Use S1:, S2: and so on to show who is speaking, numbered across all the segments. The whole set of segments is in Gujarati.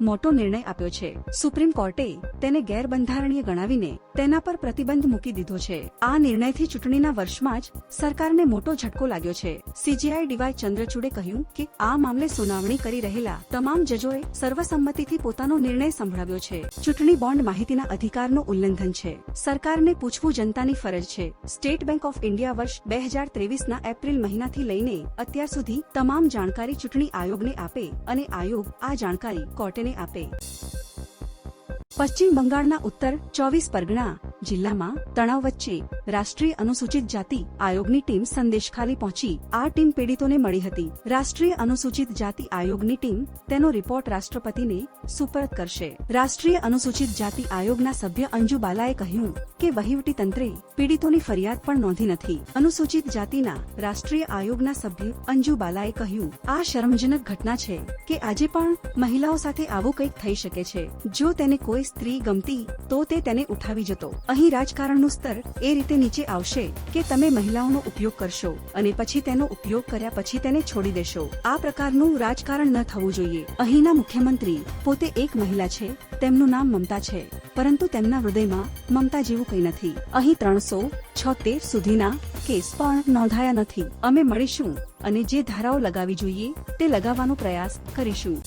S1: મોટો નિર્ણય આપ્યો છે. સુપ્રીમ કોર્ટે તેને ગેરબંધારણીય ગણાવીને તેના પર પ્રતિબંધ મૂકી દીધો છે. આ નિર્ણયથી ચૂંટણીના વર્ષમાં જ સરકારને મોટો ઝટકો લાગ્યો છે. સીજીઆઈ ડીવાય ચંદ્રચૂડે કહ્યું કે આ મામલે સુનાવણી કરી રહેલા તમામ જજોએ સર્વસંમતિથી પોતાનો નિર્ણય સંભળાવ્યો છે. ચૂંટણી બોન્ડ માહિતીના અધિકારનું ઉલ્લંઘન છે. સરકારને પૂછવું જનતાની ફરજ છે. સ્ટેટ બેંક ઓફ ઇન્ડિયા વર્ષ બે હજાર ત્રેવીસના એપ્રિલ મહિનાથી લઈને અત્યાર સુધી તમામ જાણકારી ચૂંટણી આયોગને આપે અને આયોગ આ જાણકારી કોર્ટેને આપે. પશ્ચિમ બંગાળના ઉત્તર ચોવીસ પરગણા. જિલ્લામાં તણાવ વચ્ચે રાષ્ટ્રીય અનુસૂચિત જાતિ આયોગની ટીમ સંદેશખાલી પહોંચી. આ ટીમ પીડિતોને મળી હતી. રાષ્ટ્રીય અનુસૂચિત જાતિ આયોગની ટીમ તેનો રિપોર્ટ રાષ્ટ્રપતિને સુપરત કરશે. રાષ્ટ્રીય અનુસૂચિત જાતિ આયોગના સભ્ય અંજુ બાલાએ કહ્યું કે વહીવટી તંત્રે પીડિતોની ફરિયાદ પણ નોંધી નથી. અનુસૂચિત જાતિના રાષ્ટ્રીય આયોગના સભ્ય અંજુ બાલાએ કહ્યું, આ શરમજનક ઘટના છે કે આજે પણ મહિલાઓ સાથે આવું કંઈક થઈ શકે છે. જો તેને કોઈ સ્ત્રી ગમતી તો તે તેને ઉઠાવી જતો. અહીં રાજકારણનું સ્તર એ રીતે નીચે આવશે કે તમે મહિલાઓનો ઉપયોગ કરશો અને પછી તેનો ઉપયોગ કર્યા પછી તેને છોડી દેશો. આ પ્રકારનું રાજકારણ ન થવું જોઈએ. અહીંના મુખ્યમંત્રી પોતે એક મહિલા છે, તેમનું નામ મમતા છે, પરંતુ તેમના હૃદયમાં મમતા જેવું કંઈ નથી. અહીં ત્રણસો છોતેર સુધીના કેસ પણ નોંધાયા નથી. અમે મળીશું અને જે ધારાઓ લગાવી જોઈએ તે લગાવવાનો પ્રયાસ કરીશું.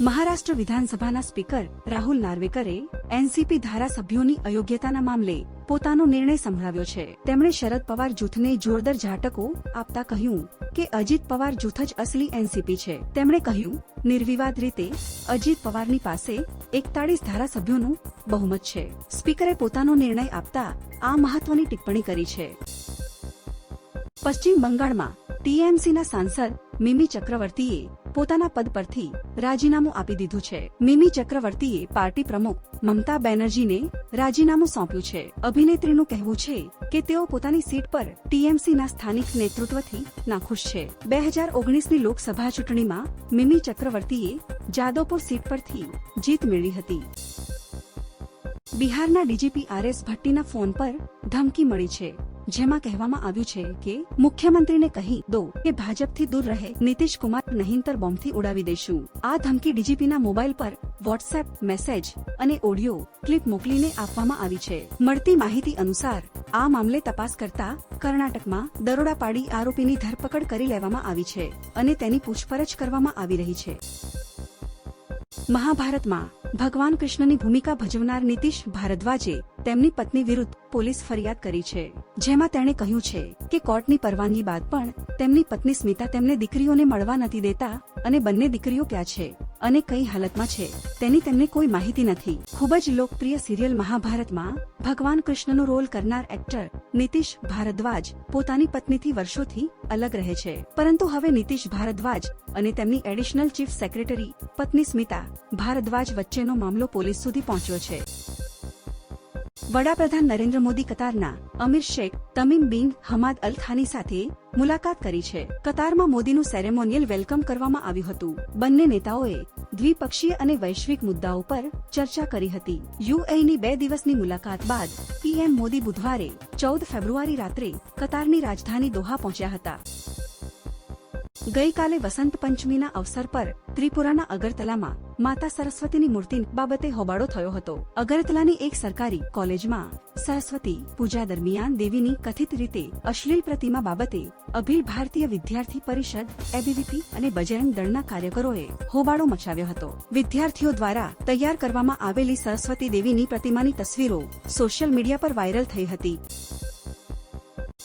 S1: મહારાષ્ટ્ર વિધાનસભાના સ્પીકર રાહુલ નાર્વેકરે એનસીપી ધારાસભ્યોની અયોગ્યતાના મામલે પોતાનો નિર્ણય સંભળાવ્યો છે. તેમણે શરદ પવાર જૂથને જોરદાર ઝાટકો આપતા કહ્યું કે અજીત પવાર જૂથ જ અસલી એનસીપી છે. તેમણે કહ્યું, નિર્વિવાદ રીતે અજીત પવારની પાસે એકતાળીસ ધારાસભ્યોનું બહુમત છે. સ્પીકરે પોતાનો નિર્ણય આપતા આ મહત્વની ટિપ્પણી કરી છે. પશ્ચિમ બંગાળમાં ટીએમસીના સાંસદ મિમી ચક્રવર્તીએ પોતાના પદ પરથી રાજીનામું આપી દીધું છે. મિમી ચક્રવર્તીએ પાર્ટી પ્રમુખ મમતા બેનર્જીને રાજીનામું સોંપ્યું છે. અભિનેત્રીનું કહેવું છે કે તેઓ પોતાની સીટ પર ટીએમસીના સ્થાનિક નેતૃત્વથી નાખુશ છે. બે હજાર ઓગણીસની લોકસભા ચૂંટણીમાં મિમી ચક્રવર્તીએ જાદવપુર સીટ પરથી જીત મેળવી હતી. બિહારના ડીજીપી આર એસ ભટ્ટીના ફોન પર ધમકી મળી છે. જેમાં કહેવામાં આવ્યું છે કે મુખ્યમંત્રીને કહી દો કે ભાજપથી દૂર રહે નીતિશ કુમાર નહીંતર બોમ્બથી ઉડાવી દેશું આ ધમકી ડીજીપીના મોબાઈલ પર વોટ્સએપ, મેસેજ અને ઓડિયો ક્લિપ મોકલીને આપવામાં આવી છે. મળતી માહિતી અનુસાર, આ મામલે તપાસ કરતા કર્ણાટકમાં દરોડા પાડી આરોપીની ધરપકડ કરી લેવામાં આવી છે અને તેની પૂછપરછ કરવામાં આવી રહી છે. મહાભારતમાં ભગવાન કૃષ્ણની ભૂમિકા ભજવનાર નીતિશ ભારદ્વાજે તેમની પત્ની વિરુદ્ધ પોલીસ ફરિયાદ કરી છે, જેમાં તેણે કહ્યું છે કે કોર્ટની પરવાનગી બાદ પણ તેમની પત્ની સ્મિતા તેમને દીકરીઓને મળવા નથી દેતા અને બંને દીકરીઓ ક્યાં છે અને કઈ હાલતમાં છે તેની તેમને કોઈ માહિતી નથી. ખૂબ જ લોકપ્રિય સિરિયલ મહાભારતમાં ભગવાન કૃષ્ણનો રોલ કરનાર એક્ટર નીતિશ ભારદ્વાજ પોતાની પત્નીથી વર્ષોથી અલગ રહે છે. પરંતુ હવે નીતિશ ભારદ્વાજ અને તેમની એડિશનલ ચીફ સેક્રેટરી પત્ની સ્મિતા ભારદ્વાજ વચ્ચેનો મામલો પોલીસ સુધી પહોંચ્યો છે. વડાપ્રધાન નરેન્દ્ર મોદી કતારના અમીર Sheikh Tamim bin Hamad Al Thani સાથે મુલાકાત કરી છે. કતારમાં મોદીનું સેરેમોનિયલ વેલકમ કરવામાં આવ્યું હતું. બંને નેતાઓએ દ્વિપક્ષીય અને વૈશ્વિક મુદ્દાઓ પર ચર્ચા કરી હતી. યુએની બે દિવસની મુલાકાત બાદ પીએમ મોદી બુધવારે ચૌદ ફેબ્રુઆરી રાત્રે કતારની રાજધાની દોહા પહોંચ્યા હતા. ગઈકાલે વસંત પંચમીના અવસર પર ત્રિપુરાના અગરતલામાં માતા સરસ્વતીની મૂર્તિ બાબતે હોબાળો થયો હતો. અગરતલાની એક સરકારી કોલેજમાં સરસ્વતી પૂજા દરમિયાન દેવીની કથિત રીતે અશ્લીલ પ્રતિમા બાબતે અભિલ ભારતીય વિદ્યાર્થી પરિષદ, એબીવીપી અને બજરંગ દળના કાર્યકરોએ હોબાળો મચાવ્યો હતો. વિદ્યાર્થીઓ દ્વારા તૈયાર કરવામાં આવેલી સરસ્વતી દેવીની પ્રતિમાની તસવીરો સોશિયલ મીડિયા પર વાયરલ થઈ હતી.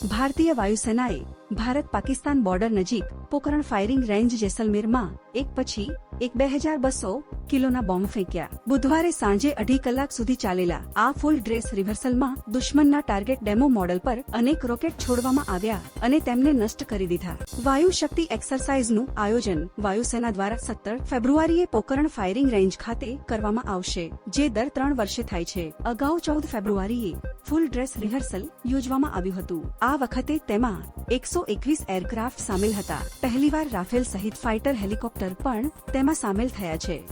S1: ભારતીય વાયુસેનાએ ભારત પાકિસ્તાન બોર્ડર નજીક પોકરણ ફાયરિંગ રેન્જ જેસલમેરમાં એક પછી એક બે હજાર બસો કિલોના બોમ્બ ફેંક્યા. બુધવારે સાંજે અઢી કલાક સુધી ચાલેલા આ ફૂલ ડ્રેસ રિવર્સલમાં દુશ્મનના ટાર્ગેટ ડેમો મોડલ પર અનેક રોકેટ છોડવામાં આવ્યા અને તેમને નષ્ટ કરી દીધા. વાયુ શક્તિ એક્સરસાઇઝનું આયોજન વાયુસેના દ્વારા સત્તર ફેબ્રુઆરીએ પોકરણ ફાયરિંગ રેન્જ ખાતે કરવામાં આવશે, જે દર ત્રણ વર્ષે થાય છે. અગાઉ ચૌદ ફેબ્રુઆરીએ ફૂલ ડ્રેસ રિહર્સલ યોજવામાં આવ્યું હતું. આ વખતે તેમાં એકસો એકવીસ એરક્રાફ્ટ સામેલ હતા. પહેલીવાર રાફેલ સહિત ફાઇટર હેલિકોપ્ટર પણ તેમાં સામેલ થયા છે.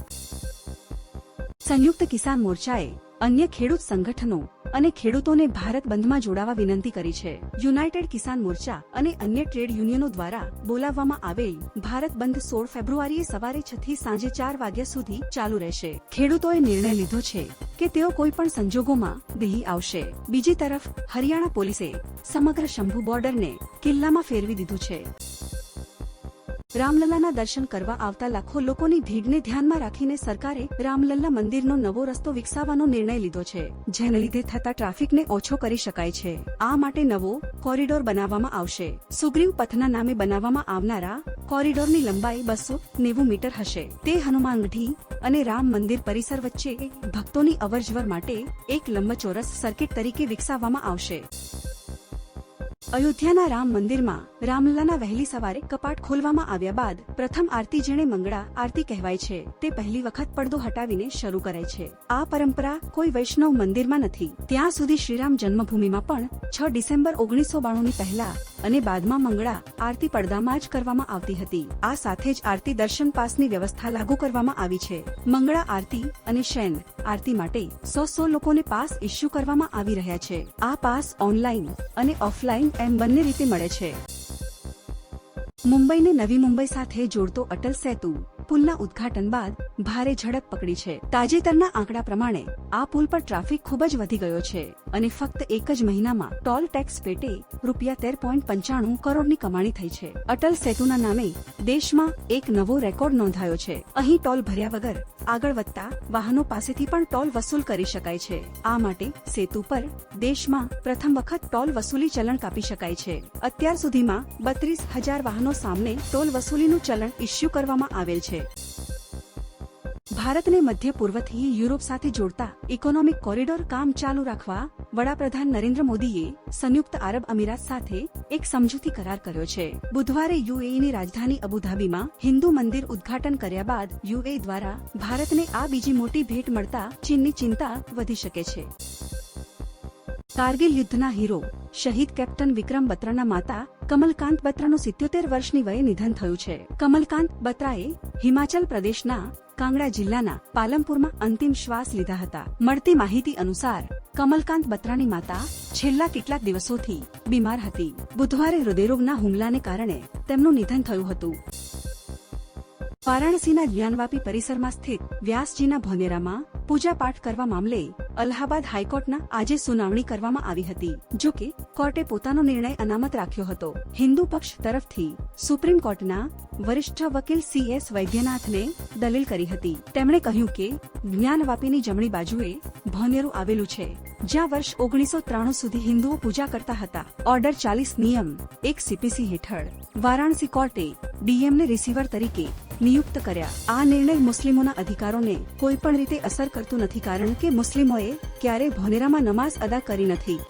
S1: સંયુક્ત કિસાન મોરચાએ અન્ય ખેડૂત સંગઠનો અને ખેડૂતોને ભારત બંધમાં જોડાવા વિનંતી કરી છે. યુનાઇટેડ કિસાન મોરચા અને અન્ય ટ્રેડ યુનિયનો દ્વારા બોલાવવામાં આવેલ ભારત બંધ સોળ ફેબ્રુઆરીએ સવારે છ થી સાંજે ચાર વાગ્યા સુધી ચાલુ રહેશે. ખેડૂતોએ નિર્ણય લીધો છે કે તેઓ કોઈ પણ સંજોગોમાં દિલ્હી આવશે. બીજી તરફ, હરિયાણા પોલીસે સમગ્ર શંભુ બોર્ડરને કિલ્લામાં ફેરવી દીધું છે. રામલલ્લાના દર્શન કરવા આવતા લાખો લોકોની ભીડને ધ્યાનમાં રાખીને સરકારે રામલલ્લા મંદિરનો નવો રસ્તો વિકસાવવાનો નિર્ણય લીધો છે, જેને લીધે થતા ટ્રાફિકને ઓછો કરી શકાય છે. આ માટે નવો કોરિડોર બનાવવામાં આવશે. સુગ્રીવ પથના નામે બનાવવામાં આવનારા કોરિડોરની લંબાઈ બસો નેવું મીટર હશે. તે હનુમાનગઢી અને રામ મંદિર પરિસર વચ્ચે ભક્તોની અવરજવર માટે એક લંબચોરસ સર્કિટ તરીકે વિકસાવવામાં આવશે. અયોધ્યાના રામ મંદિરમાં રામલલાના વહેલી સવારે કપાટ ખોલવામાં આવ્યા બાદ પ્રથમ આરતી જેણે મંગળા આરતી કહેવાય છે, તે પહેલી વખત પડદો હટાવીને શરૂ કરાય છે. આ પરંપરા કોઈ વૈષ્ણવ મંદિરમાં નથી. ત્યાં સુધી શ્રીરામ જન્મભૂમિમાં પણ છ ડિસેમ્બર ઓગણીસો બાણુંની પહેલા અને બાદમાં મંગળા આરતી પડદામાં જ કરવામાં આવતી હતી. આ સાથે જ આરતી દર્શન પાસની વ્યવસ્થા લાગુ કરવામાં આવી છે. મંગળા આરતી અને શૈન આરતી માટે સો સો લોકોને પાસ ઇસ્યુ કરવામાં આવી રહ્યા છે. આ પાસ ઓનલાઈન અને ઓફલાઈન એમ બંને રીતે મળે છે. મુંબઈને નવી મુંબઈ સાથે જોડતો અટલ સેતુ પુલના ઉદ્ઘાટન બાદ ભારે ઝડપ પકડી છે. તાજેતરના આંકડા પ્રમાણે આ પુલ પર ટ્રાફિક ખૂબ જ વધી ગયો છે. અને ફક્ત એક જ મહિનામાં ટોલ ટેક્સ પેટે રૂપિયા તેર પોઈન્ટ પંચાણું કરોડની કમાણી થઈ છે. અટલ સેતુના નામે દેશમાં એક નવો રેકોર્ડ નોંધાયો છે. અહીં ટોલ ભર્યા વગર આગળ વધતા વાહનો પાસેથી પણ ટોલ વસૂલ કરી શકાય છે. આ માટે સેતુ પર દેશમાં પ્રથમ વખત ટોલ વસૂલી ચલણ કાપી શકાય છે. અત્યાર સુધીમાં બત્રીસ હજાર વાહનો સામે ટોલ વસૂલીનું ચલણ ઇસ્યુ કરવામાં આવેલ છે. ભારતને મધ્ય પૂર્વથી યુરોપ સાથે જોડતા ઇકોનોમિક કોરિડોર કામ ચાલુ રાખવા વડાપ્રધાન નરેન્દ્ર મોદીએ સંયુક્ત આરબ અમીરાત સાથે એક સમજૂતી કરાર કર્યો છે. બુધવારે યુએઈની રાજધાની અબુધાબીમાં હિન્દુ મંદિર ઉદ્ઘાટન કર્યા બાદ યુએ દ્વારા ભારતને આ બીજી મોટી ભેટ મળતા ચીનની ચિંતા વધી શકે છે. કારગિલ યુદ્ધના હીરો શહીદ કેપ્ટન વિક્રમ બત્રાના માતા કમલકાંત બત્રાનું સિત્યોતેર વર્ષની વયે નિધન થયું છે. કમલકાંત બત્રાએ હિમાચલ પ્રદેશના કાંગડા જિલ્લાના પાલમપુરમાં અંતિમ શ્વાસ લીધા હતા. મળતી માહિતી અનુસાર, કમલકાંત બત્રાની માતા છેલ્લા કેટલાક દિવસોથી બીમાર હતી. બુધવારે હૃદયરોગના હુમલાને કારણે તેમનું નિધન થયું હતું. વારાણસીના જ્ઞાનવાપી પરિસરમાં સ્થિત વ્યાસજીના ભોનેરામાં પૂજા પાઠ કરવા મામલે અલ્હાબાદ હાઈકોર્ટના આજે સુનાવણી કરવામાં આવી હતી, જો કે કોર્ટે પોતાનો નિર્ણય અનામત રાખ્યો હતો. હિન્દુ પક્ષ તરફથી સુપ્રીમ કોર્ટના વરિષ્ઠ વકીલ સી એસ વૈદ્યનાથને દલીલ કરી હતી. તેમણે કહ્યું કે, જ્ઞાનવાપીની જમણી બાજુએ ભોનેરું આવેલું છે. જ્યાં વર્ષ ઓગણીસો ત્રાણું સુધી હિન્દુઓ પૂજા કરતા હતા. ઓર્ડર ચાલીસ નિયમ, એક સીપીસી હેઠળ વારાણસી કોર્ટે ડીએમને રિસીવર તરીકે નિયુક્ત કર્યા. આ નિર્ણય મુસ્લિમોના અધિકારોને કોઈ પણ રીતે અસર કરતું નથી, કારણ કે મુસ્લિમોએ ક્યારેય ભોનેરામાં નમાઝ અદા કરી નથી.